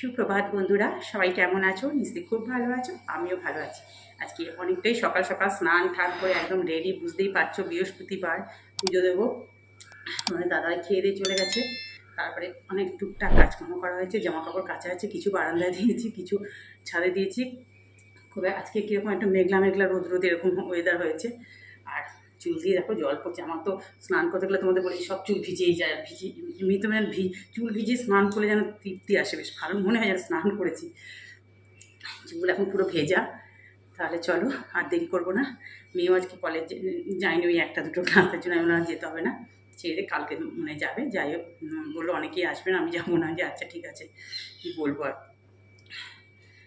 সুপ্রভাত বন্ধুরা, সবাই কেমন আছো? নিশ্চয়ই খুব ভালো আছো, আমিও ভালো আছি। আজকে অনেকটাই সকাল সকাল স্নান ঠান করে একদম রেডি বুঝতেই পারছ, বৃহস্পতিবার, পুজো দেবো। মানে দাদাই খেয়ে দিয়ে চলে গেছে। তারপরে অনেক টুকটাক কাজকর্ম করা হয়েছে জামা কাপড় কাচা হয়েছে কিছু বারান্দায় দিয়েছি, কিছু ছাদে দিয়েছি। খুব আজকে কীরকম একটা মেঘলা মেঘলা রোদ রোদ এরকম ওয়েদার হয়েছে। চুল দিয়ে দেখো জল পড়ছে। আমার তো স্নান করতে গেলে তোমাদের বলি, সব চুল ভিজেই যায়, ভিজি এমনি তো মানে ভি, চুল ভিজিয়ে স্নান করলে যেন তৃপ্তি আসে। বেশ ভালো মনে হয় যেন স্নান করেছি। চুল এখন পুরো ভেজা। তাহলে চলো, আর দেরি করব না। মেয়েও আজকে কলেজ যায়নি ওই একটা দুটো ক্লাসের জন্য আমি বললাম যেতে হবে না। ছেড়ে কালকে মনে যাবে। যাই হোক বলল অনেকেই আসবেন আমি যাব না। যে আচ্ছা ঠিক আছে, কী বলব আর।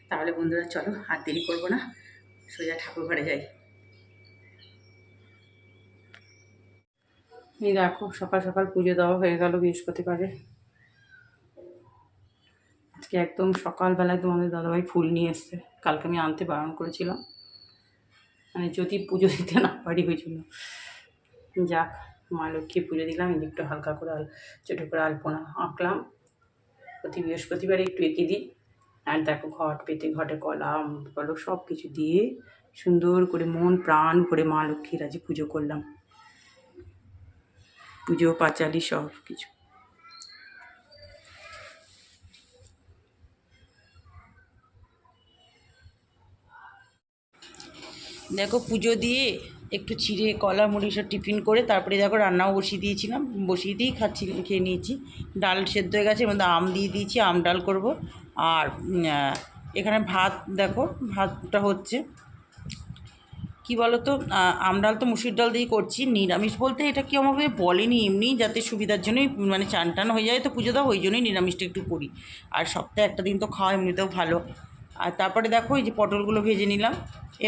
তাহলে বন্ধুরা, চলো, আর দেরি করব না। সোজা ঠাকুর ঘরে যাই। এই দেখো, সকাল সকাল পুজো দেওয়া হয়ে গেল বৃহস্পতিবারে। আজকে একদম সকালবেলায় তোমাদের দাদাভাই ফুল নিয়ে এসছে। কালকে আমি আনতে বারণ করেছিলাম। মানে যদি পুজো দিতে না পারি ওই জন্য। যাক, মা লক্ষ্মী পুজো দিলাম এদিকটা হালকা করে আল, ছোটো করে আলপনা আঁকলাম। প্রতি বৃহস্পতিবারে একটু এঁকে দিই। আর দেখো, ঘট পেতে, ঘটে কলা কলক সব কিছু দিয়ে সুন্দর করে মন, প্রাণ করে মা লক্ষ্মীর আজ পুজো করলাম। পুজো, পাঁচালি সব কিছু দেখো পুজো দিয়ে একটু চিড়ে কলা, মুড়ি সব টিফিন করে তারপরে দেখো রান্নাও বসিয়ে দিয়েছিলাম, বসিয়ে দিয়েই খাচ্ছি, খেয়ে নিয়েছি। ডাল সেদ্ধ হয়ে গেছে মধ্যে আম দিয়ে দিয়েছি, আম ডাল করব। আর এখানে ভাত দেখো, ভাতটা হচ্ছে কি বলতো আমডাল তো মুসুর ডাল দিয়েই করছি, নিরামিষ বলতে এটা কি আমাকে বলেনি এমনি, যাতে সুবিধার জন্যই মানে চান টান হয়ে যায় তো পুজো দাও, ওই জন্যই নিরামিষটা একটু করি। আর সপ্তাহে একটা দিন তো খাওয়া এমনিতেও ভালো। আর তারপরে দেখো এই যে পটলগুলো ভেজে নিলাম,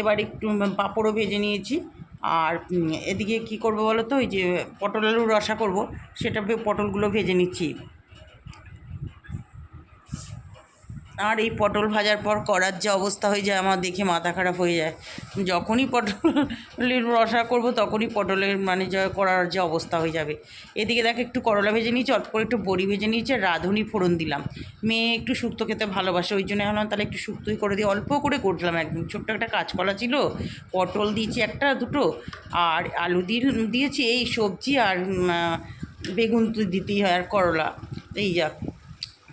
এবার একটু পাঁপড়ও ভেজে নিয়েছি। আর এদিকে কি করব বলো তো ওই যে পটল আলুর রসা করব, সেটা পটলগুলো ভেজে নিচ্ছি। আর এই পটল ভাজার পর করার যে অবস্থা হয়ে যায়, আমার দেখে মাথা খারাপ হয়ে যায়। যখনই পটলের রসা করব, তখনই পটলের মানে করার যে অবস্থা হয়ে যাবে। এদিকে দেখ, একটু করলা ভেজে নিয়েছি, অল্প করে একটু বড়ি ভেজে নিয়েছি রাঁধুনি ফোড়ন দিলাম। মেয়ে একটু শুক্তো খেতে ভালোবাসে, ওই জন্য এখন তাহলে একটু শুক্তোই করে দিয়ে অল্প করে করলাম একদম ছোট্ট একটা কাঁচকলা ছিল, পটল দিয়েছি একটা, দুটো, আর আলু দিয়ে দিয়েছি, এই সবজি আর বেগুন তো দিতেই হয়, আর করলা। এই যাক।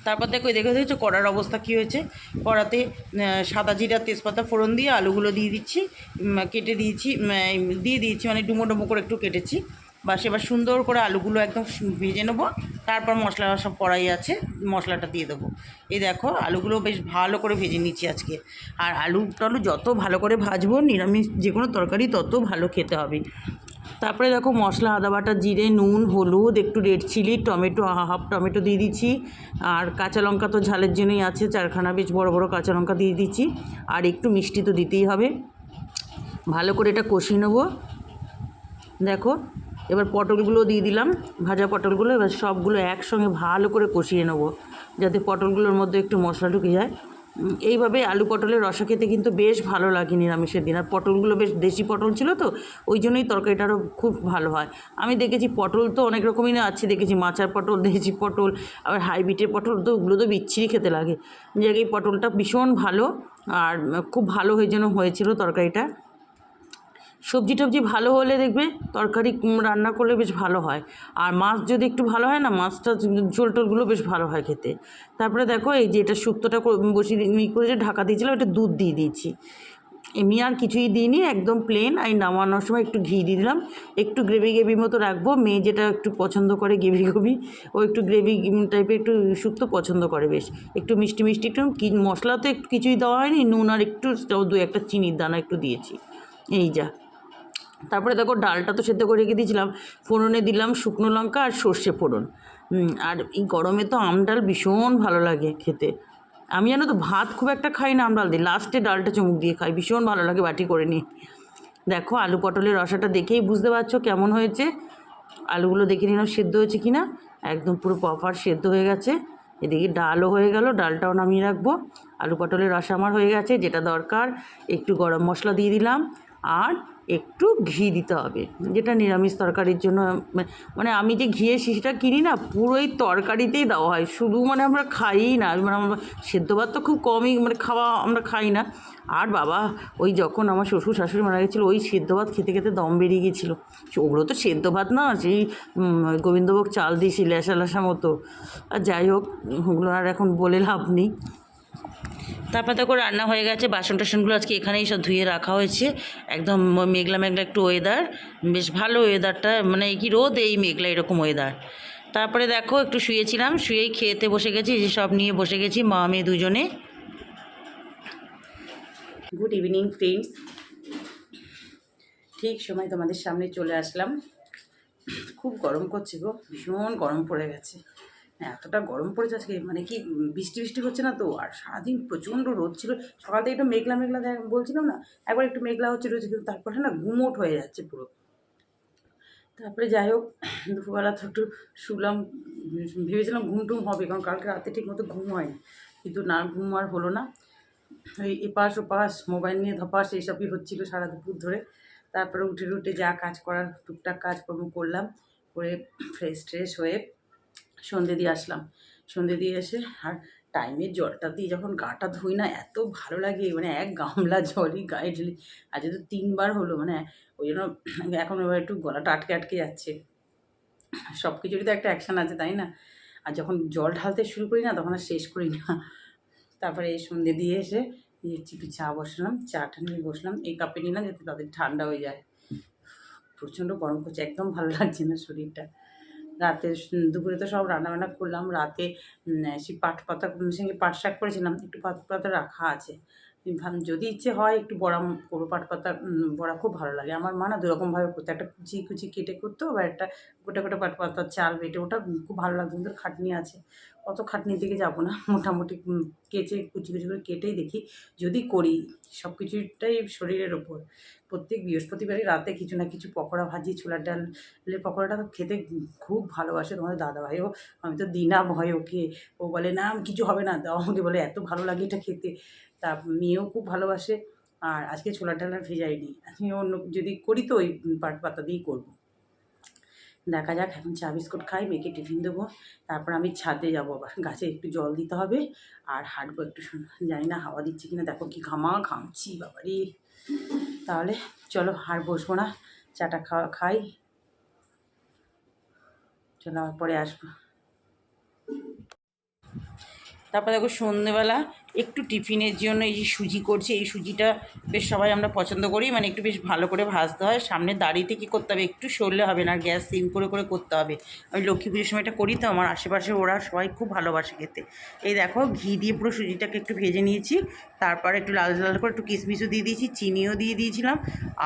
তারপর দেখো দেখে, দেখছ কড়ার অবস্থা কী হয়েছে? কড়াতে সাদা জিরা, তেজপাতা, ফোড়ন দিয়ে আলুগুলো দিয়ে দিচ্ছি কেটে দিয়েছি দিয়ে দিয়েছি মানে ডুমো ডুমো করে একটু কেটেছি। বা সেবার সুন্দর করে আলুগুলো একদম ভেজে নেব, তারপর মশলা সব কড়াই আছে, মশলাটা দিয়ে দেবো। এই দেখো, আলুগুলো বেশ ভালো করে ভেজে নিচ্ছি আজকে। আর আলু টালু যত ভালো করে ভাজবো, নিরামিষ যে কোনো তরকারি তত ভালো খেতে হবে। তারপরে দেখো মশলা, আদা বাটা, জিরে, নুন, হলুদ, একটু red chilli, tomato half tomato দিয়ে দিচ্ছি। আর কাঁচা লঙ্কা তো ঝালের জন্যই আছে, চারখানা বেশ বড় বড় কাঁচা লঙ্কা দিয়ে দিচ্ছি। আর একটু মিষ্টি তো দিতেই হবে। ভালো করে এটা কষিয়ে নেব। দেখো, এবার পটলগুলো দিয়ে দিলাম, ভাজা পটলগুলো, এবার সবগুলো একসঙ্গে ভালো করে কষিয়ে নেব, যাতে পটলগুলোর মধ্যে একটু মশলা ঢুকে যায়। এইভাবে আলু পটলের রসা খেতে কিন্তু বেশ ভালো লাগে নিরামিষের দিন। আর পটলগুলো বেশ দেশি পটল ছিল তো, ওই জন্যই তরকারিটারও খুব ভালো হয়। আমি দেখেছি পটল তো অনেক রকমই না, আছে দেখেছি মাচার পটল, দেশি পটল, আবার হাইব্রিডের পটল তো ওগুলো তো বিচ্ছিরি খেতে লাগে। যে পটলটা ভীষণ ভালো, আর খুব ভালো হয়ে যেন হয়েছিল তরকারিটা। সবজি টবজি ভালো হলে দেখবে তরকারি রান্না করলে বেশ ভালো হয়। আর মাছ যদি একটু ভালো হয় না, মাছটা ঝোল টোলগুলো বেশ ভালো হয় খেতে। তারপরে দেখো এই যে এটা শুক্তোটা বসিয়ে ই করে যে ঢাকা দিয়েছিলাম এটা দুধ দিয়ে দিয়েছি। এমনি আর কিছুই দিইনি, একদম প্লেন আর নামানোর সময় একটু ঘি দিয়ে দিলাম। একটু গ্রেভি গ্রেভি মতো রাখব। মেয়ে যেটা একটু পছন্দ করে গ্রেভি গ্রেভি ও একটু গ্রেভি টাইপের একটু শুক্তো পছন্দ করে বেশ। একটু মিষ্টি মিষ্টি একটু মশলা তো একটু কিছুই দেওয়া হয়নি, নুন আর একটু দু একটা চিনির দানা একটু দিয়েছি। এই যা। তারপরে দেখো ডালটা তো সেদ্ধ করে রেখে দিয়েছিলাম। ফোড়নে দিলাম শুকনো লঙ্কা আর সর্ষে ফোড়ন। আর এই গরমে তো আম ডাল ভীষণ ভালো লাগে খেতে। আমি জানো তো ভাত খুব একটা খাই না আম ডাল দিয়ে। লাস্টে ডালটা চুমুক দিয়ে খাই, ভীষণ ভালো লাগে বাটি করে নিয়ে। দেখো আলু পটলের রসাটা দেখেই বুঝতে পারছ কেমন হয়েছে। আলুগুলো দেখে নিলাম সেদ্ধ হয়েছে কি না একদম পুরো প্রপার সেদ্ধ হয়ে গেছে। এদিকে ডালও হয়ে গেল, ডালটাও নামিয়ে রাখব। আলু পটলের রসা আমার হয়ে গেছে, যেটা দরকার। একটু গরম মশলা দিয়ে দিলাম। আর একটু ঘি দিতে হবে। যেটা নিরামিষ তরকারির জন্য মানে আমি যে ঘিয়ের শিশিটা কিনি না, পুরোই তরকারিতেই দেওয়া হয়। শুধু মানে আমরা খাইই না মানে আমরা সেদ্ধ ভাত তো খুব কমই মানে খাওয়া আমরা খাই না। আর বাবা, ওই যখন আমার শ্বশুর শাশুড়ি মারা গেছিল, ওই সেদ্ধ ভাত খেতে খেতে দম বেরিয়ে গেছিল ওগুলো তো সেদ্ধ ভাত না, সেই গোবিন্দভোগ চাল দিয়েছি লেসা লেসা মতো। আর যাই হোক, ওগুলো আর এখন বলে লাভ নেই। তারপর দেখো রান্না হয়ে গেছে। বাসন টাসনগুলো আজকে এখানেই সব ধুয়ে রাখা হয়েছে। একদম মেঘলা মেঘলা একটু ওয়েদার বেশ ভালো ওয়েদারটা মানে কি রোদ এই মেঘলা এরকম ওয়েদার তারপরে দেখো, একটু শুয়েছিলাম, শুয়েই খেতে বসে গেছি যে সব নিয়ে বসে গেছি, মা, মেয়ে দুজনে। গুড ইভিনিং ফ্রেন্ডস ঠিক সময় তোমাদের সামনে চলে আসলাম। খুব গরম করছে গো, ভীষণ গরম পড়ে গেছে। এতটা গরম পড়েছে আজকে মানে কি বৃষ্টি বৃষ্টি হচ্ছে না তো? আর সারাদিন প্রচণ্ড রোদ ছিল। সকাল থেকে একটু মেঘলা মেঘলা বলছিলাম না, একবার একটু মেঘলা হচ্ছে রয়েছে কিন্তু তারপরে না গুমোট হয়ে যাচ্ছে পুরো। তারপরে যাই হোক, দুপুরবেলা তো একটু শুলাম, ভেবেছিলাম ঘুম টুম হবে, কারণ কালকে রাতে ঠিক মতো ঘুম হয়নি। কিন্তু না, ঘুম আর হলো না। ওই এপাশ ওপাশ, মোবাইল নিয়ে ধপাস, এইসবই হচ্ছিল সারা দুপুর ধরে। তারপরে উঠে উঠে যা কাজ করার, টুকটাক কাজকর্ম করলাম। করে ফ্রেশ ট্রেশ হয়ে সন্ধে দিয়ে আসলাম। সন্ধে দিয়ে এসে আর টাইমের জলটা দিয়ে যখন গাটা ধুই না, এত ভালো লাগে মানে এক গামলা জলই গায়ে ঢেলে। আজ তো তিনবার হলো মানে ওই জন্য এখন এবার একটু গলাটা আটকে আটকে যাচ্ছে। সব কিছুরই তো একটা অ্যাকশান আছে, তাই না? আর যখন জল ঢালতে শুরু করি না, তখন আর শেষ করি না। তারপরে এই সন্ধে দিয়ে এসে একটু চা বসালাম, চাটা নিয়ে বসলাম, এই কাপে নিলাম, যাতে তাদের ঠান্ডা হয়ে যায়। প্রচণ্ড গরম করছে একদম ভালো লাগছে না শরীরটা। রাতে দুপুরে তো সব রান্নাবান্না করলাম। রাতে সেই পাট পাতা সঙ্গে পাট শাক করেছিলাম। একটু পাত পাতা রাখা আছে। যদি ইচ্ছে হয় একটু বড়া করব পাট পাতা বড়া খুব ভালো লাগে। আমার মা না দুরকমভাবে করতো। একটা কুচি কুচি কেটে করতো বা একটা গোটা গোটা পাট পাতার চাল বেটে, ওটা খুব ভালো লাগতো। কিন্তু খাটনি আছে। অত খাটনির দিকে যাব না। মোটামুটি কেচে, কুচি কুচি করে কেটেই দেখি। যদি করি সব কিছুটাই শরীরের ওপর। প্রত্যেক বৃহস্পতিবারই রাতে কিছু না কিছু পকোড়া ভাজি, ছোলার ডালের পকোড়াটা তো খেতে খুব ভালোবাসে তোমাদের দাদাভাইও আমি তো দিনা ভয় ওকে, ও বলে, না, কিছু হবে না। দাও আমাকে বলে, এত ভালো লাগে এটা খেতে। তা মেয়েও খুব ভালোবাসে আর আজকে ছোলার ডাল আর ভেজাইনি। আমি অন্য যদি করি তো ওই পাট পাতা দিয়েই করব। দেখা যাক, এখন চা বিস্কুট খাই, মেয়েকে টিফিন দেবো, তারপর আমি ছাদে যাব আবার। গাছে একটু জল দিতে হবে আর হাঁটবো একটু জানি না হাওয়া দিচ্ছে কিনা, দেখো কি ঘামা ঘামছি, বাবারি। তাহলে চলো আর বসবো না, চাটা খাওয়া খাই। চলো পরে আসব। তারপর দেখো সন্ধেবেলা একটু টিফিনের জন্য এই যে সুজি করছি, এই সুজিটা বেশ সবাই আমরা পছন্দ করি মানে একটু বেশ ভালো করে ভাজতে হয়। সামনে দাঁড়িয়ে কী করতে হবে? একটু সরলে হবে না, গ্যাস সিম করে করে করতে হবে। আমি লক্ষ্মী পুজোর সময়টা করি তো, আমার আশেপাশে ওরা সবাই খুব ভালোবাসে খেতে। এই দেখো ঘি দিয়ে পুরো সুজিটাকে একটু ভেজে নিয়েছি, তারপরে একটু লাল লাল করে একটু কিশমিশও দিয়ে দিয়েছি, চিনিও দিয়ে দিয়েছিলাম,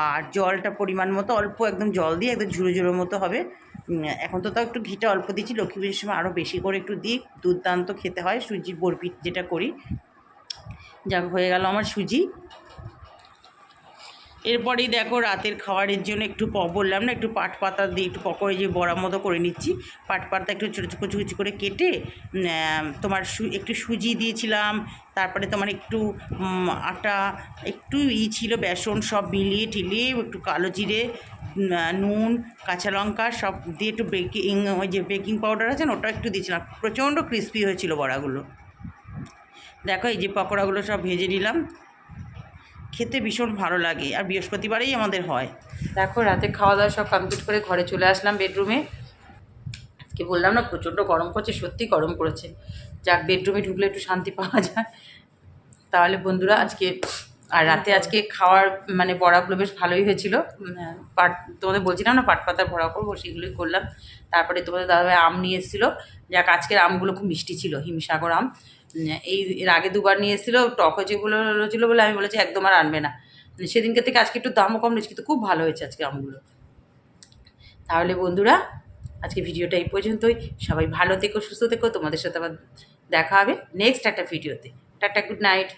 আর জলটা পরিমাণ মতো, অল্প একদম জল দিয়ে একদম ঝুড়ো ঝুড়ো মতো হবে। এখন তো তাও একটু ঘিটা অল্প দিচ্ছি। লক্ষ্মী পুজোর সময় আরও বেশি করে একটু দিই। দুর্দান্ত খেতে হয়, সুজির বরফি যেটা করি। যা হয়ে গেল আমার সুজি। এরপরেই দেখো রাতের খাবারের জন্য একটু বললাম না, একটু পাট পাতা দিয়ে একটু পকোড়ে যে বড়া মতো করে নিচ্ছি। পাট পাতা একটু ছোটো ছোটো, কুচি কুচি করে কেটে তোমার একটু সুজি দিয়েছিলাম, তারপরে তোমার একটু আটা, একটু ই ছিল, বেসন সব মিলিয়ে টিলিয়ে, একটু কালো জিরে নুন, কাঁচা লঙ্কা সব দিয়ে একটু বেকিং ওই যে বেকিং পাউডার আছে না, ওটা একটু দিয়েছিলাম। প্রচণ্ড ক্রিস্পি হয়েছিল বড়াগুলো। দেখো এই যে পকোড়াগুলো সব ভেজে নিলাম। খেতে ভীষণ ভালো লাগে, আর বৃহস্পতিবারেই আমাদের হয়। দেখো, রাতে খাওয়া দাওয়া সব কমপ্লিট করে ঘরে চলে আসলাম বেডরুমে আজকে বললাম না, প্রচণ্ড গরম করছে সত্যি গরম করেছে যাক বেডরুমে ঢুকলে একটু শান্তি পাওয়া যায়। তাহলে বন্ধুরা, আজকে, আর রাতে আজকে খাওয়ার মানে বড়াগুলো বেশ ভালোই হয়েছিল। পাট, তোমাদের বলছিলাম না, পাট পাতার বড়া করব, সেগুলোই করলাম। তারপরে তোমাদের দাদাভাই আম নিয়ে এসেছিল। যাক, আজকের আমগুলো খুব মিষ্টি ছিল, হিমসাগর আম। এই এর আগে দুবার নিয়ে এসেছিল টক যেগুলো ছিল বলে আমি বলেছি, একদম আর আনবে না। সেদিনকে থেকে আজকে একটু দামও কম রয়েছে, কিন্তু খুব ভালো হয়েছে আজকে আমগুলো। তাহলে বন্ধুরা, আজকে ভিডিওটা এই পর্যন্তই। সবাই ভালো থেকো, সুস্থ থেকো। তোমাদের সাথে আবার দেখা হবে নেক্সট একটা ভিডিওতে। Tata, good night.